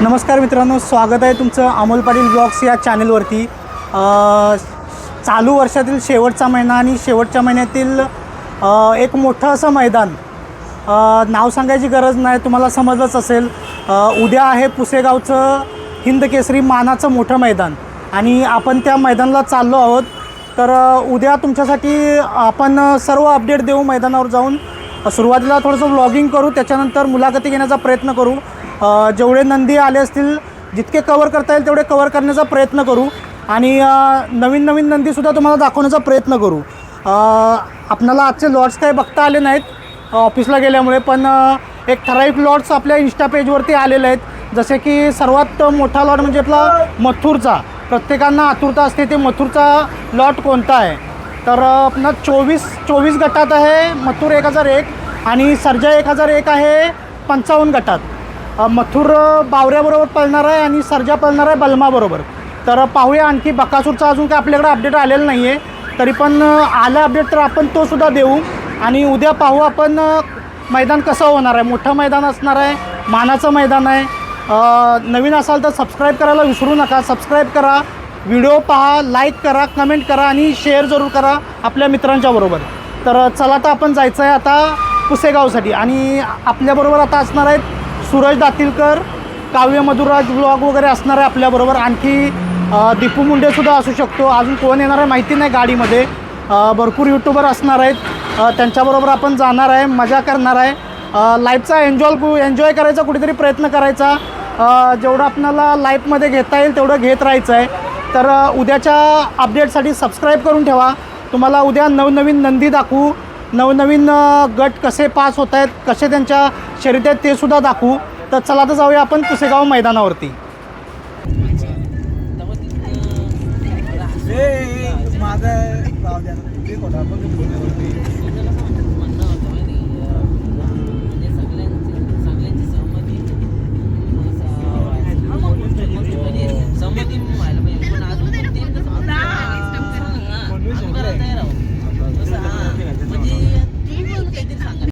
नमस्कार मित्रांनो स्वागत आहे तुमचं अमोल पाटील ब्लॉग्स या चॅनलवरती. चालू वर्षातील शेवटचा महिना आणि शेवटच्या महिन्यातील एक मोठं असं मैदान. नाव सांगायची गरज नाही तुम्हाला समजलंच असेल. उद्या आहे पुसेगावचं हिंद केसरी मानाचं मोठं मैदान. आणि आपण त्या मैदानाला चाललो आहोत. तर उद्या तुमच्यासाठी आपण सर्व अपडेट देऊ मैदानावर जाऊन. सुरुवातीला थोडंसं व्लॉगिंग करू त्याच्यानंतर मुलाखती घेण्याचा प्रयत्न करू. जेवढे नंदी आले असतील जितके कवर करता येईल तेवढे कवर करण्याचा प्रयत्न करू. आणि नवीन नवीन नंदीसुद्धा तुम्हाला दाखवण्याचा प्रयत्न करू. आपणाला आजचे लॉट्स काही बघता आले नाहीत ऑफिसला गेल्यामुळे पण एक ठराविक लॉट्स आपल्या इन्स्टा पेजवरती आलेले आहेत. जसे की सर्वात मोठा लॉट म्हणजे आपला मथुरचा. प्रत्येकांना आतुरता असते ते मथुरचा लॉट कोणता आहे? तर आपला चोवीस चोवीस गटात आहे मथुर एक हजार एक आणि सर्जा एक हजार एक आहे पंचावन्न गटात. मथुर बावऱ्याबरोबर पळणार आहे आणि सर्जा पळणार आहे बलमाबरोबर. तर पाहूया आणखी बकासूरचा अजून काय आपल्याकडे अपडेट आलेलं नाही आहे तरी पण आलं आला अपडेट तर आपण तोसुद्धा देऊ. आणि उद्या पाहू आपण मैदान कसं होणार आहे. मोठं मैदान असणार आहे मानाचं मैदान आहे. नवीन असाल तर सबस्क्राईब करायला विसरू नका. सबस्क्राईब करा व्हिडिओ पहा लाईक करा कमेंट करा आणि शेअर जरूर करा आपल्या मित्रांच्या बरोबर. तर चला तर आपण जायचं आहे आता पुसेगावसाठी. आणि आपल्याबरोबर आता असणार आहेत सूरज दातीलकर काव्य मधुराज ब्लॉग वगैरे असणार आहे आपल्याबरोबर. आणखी दीपू मुंडेसुद्धा असू शकतो. अजून कोण येणार आहे माहिती नाही गाडीमध्ये. भरपूर यूट्यूबर असणार आहेत. त्यांच्याबरोबर आपण जाणार आहे मजा करणार आहे. लाईफचा एन्जॉय एन्जॉय करायचा कुठेतरी प्रयत्न करायचा. जेवढं आपल्याला लाईफमध्ये घेता येईल तेवढं घेत राहायचं आहे. तर उद्याच्या अपडेटसाठी सबस्क्राईब करून ठेवा. तुम्हाला उद्या नवनवीन नंदी दाखवू. नवनवीन गट कसे पास होत आहेत कसे त्यांच्या शर्यत आहेत ते सुद्धा दाखवू. तर चला तर जाऊया आपण तुसेगाव मैदानावरती. काही ते सांगा